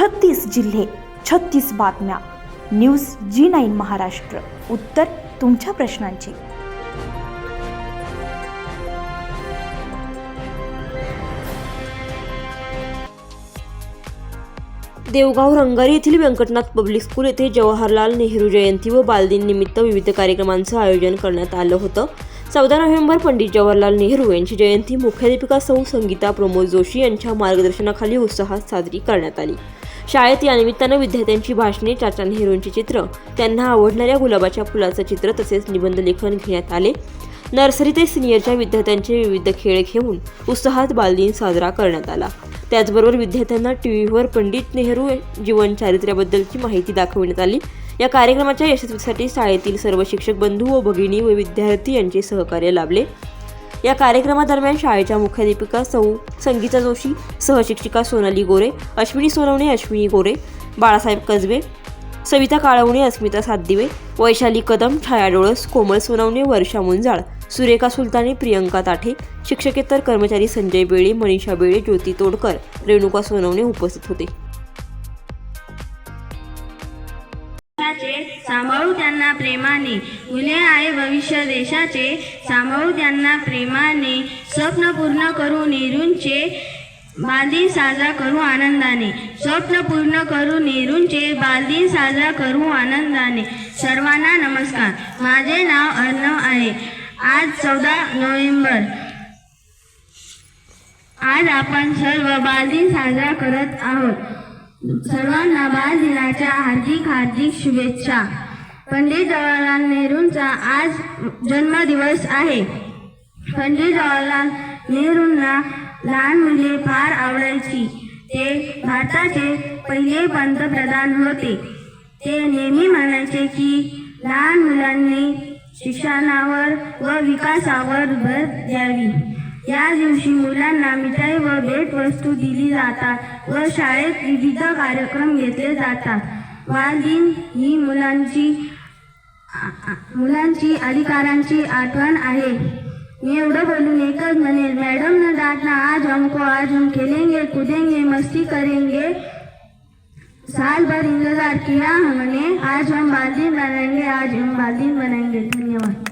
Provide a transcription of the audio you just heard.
छत्तीस जिल्हे छत्तीस बातम्या. News G nine Maharashtra. उत्तर तुमच्या प्रश्नांची. देवगाव रंगारी येथील व्यंकटनाथ पब्लिक स्कूल येथे जवाहरलाल नेहरू जयंती व बालदिन निमित्त विविध कार्यक्रमांचं आयोजन करण्यात आलं होतं. चौदा नोव्हेंबर पंडित जवाहरलाल नेहरू यांची जयंती मुख्याध्यापिका सौ संगीता प्रमोद जोशी यांच्या मार्गदर्शनाखाली उत्साहात साजरी करण्यात आली. शाळेत या निमित्तानं विद्यार्थ्यांची भाषणे चाचा नेहरूंचे चित्र त्यांना आवडणाऱ्या गुलाबाच्या फुलाचं चित्र तसेच निबंध लेखन घेण्यात आले. नर्सरी ते सिनियरच्या विद्यार्थ्यांचे विविध खेळ घेऊन उत्साहात बालदिन साजरा करण्यात आला. त्याचबरोबर विद्यार्थ्यांना टी व्हीवर पंडित नेहरू जीवन चारित्र्याबद्दलची माहिती दाखवण्यात आली. या कार्यक्रमाच्या यशस्वीसाठी शाळेतील सर्व शिक्षक बंधू व भगिनी व विद्यार्थी यांचे सहकार्य लाभले. या कार्यक्रमादरम्यान शाळेच्या मुख्याध्यापिका सौ संगीता जोशी सहशिक्षिका सोनाली गोरे अश्विनी सोनवणे अश्विनी गोरे बाळासाहेब कसबे सविता काळवणे अस्मिता सातदिवे वैशाली कदम छाया डोळस कोमल सोनवणे वर्षा मुंजाळ सुरेखा सुलताने प्रियंका ताठे शिक्षकेतर कर्मचारी संजय बेळे मनीषा बेळे ज्योती तोडकर रेणुका सोनवणे उपस्थित होते. सांभाळू त्यांना प्रेमाने. मुले आहे भविष्य देशाचे. सांभाळू त्यांना प्रेमाने. स्वप्न पूर्ण करू नेहरूंचे. बालदिन साजरा करू आनंदाने. स्वप्न पूर्ण करू नेहरूंचे. बालदिन साजरा करू आनंदाने. सर्वांना नमस्कार. माझे नाव अर्णव आहे. आज चौदा नोव्हेंबर. आज आपण सर्व बालदिन साजरा करत आहोत. सर्वांना बालदिनाच्या हार्दिक हार्दिक शुभेच्छा. पंडित जवाहरलाल नेहरूंचा आज जन्मदिवस आहे. पंडित जवाहरलाल नेहरूंना लहान मुले फार आवडायची. ते भारताचे पहिले पंतप्रधान होते. ते नेहमी म्हणायचे की लहान मुलांनी शिक्षणावर व विकासावर भर द्यावी. या दिवशी मुलांना मिठाई व भेटवस्तू दिली जातात व शाळेत विविध कार्यक्रम घेतले जातात. वाढदिन ही मुलांची मुलांची अधिकारांची आठवण आहे. मी एवढं बोलून एकच म्हणेल मॅडम न डांटना आज हमको आज हम खेलेंगे कूदेंगे मस्ती करेंगे. साल भर इंतजार किया हमने आज हम बालदिन बनाएंगे आज हम बालदिन बनाएंगे धन्यवाद.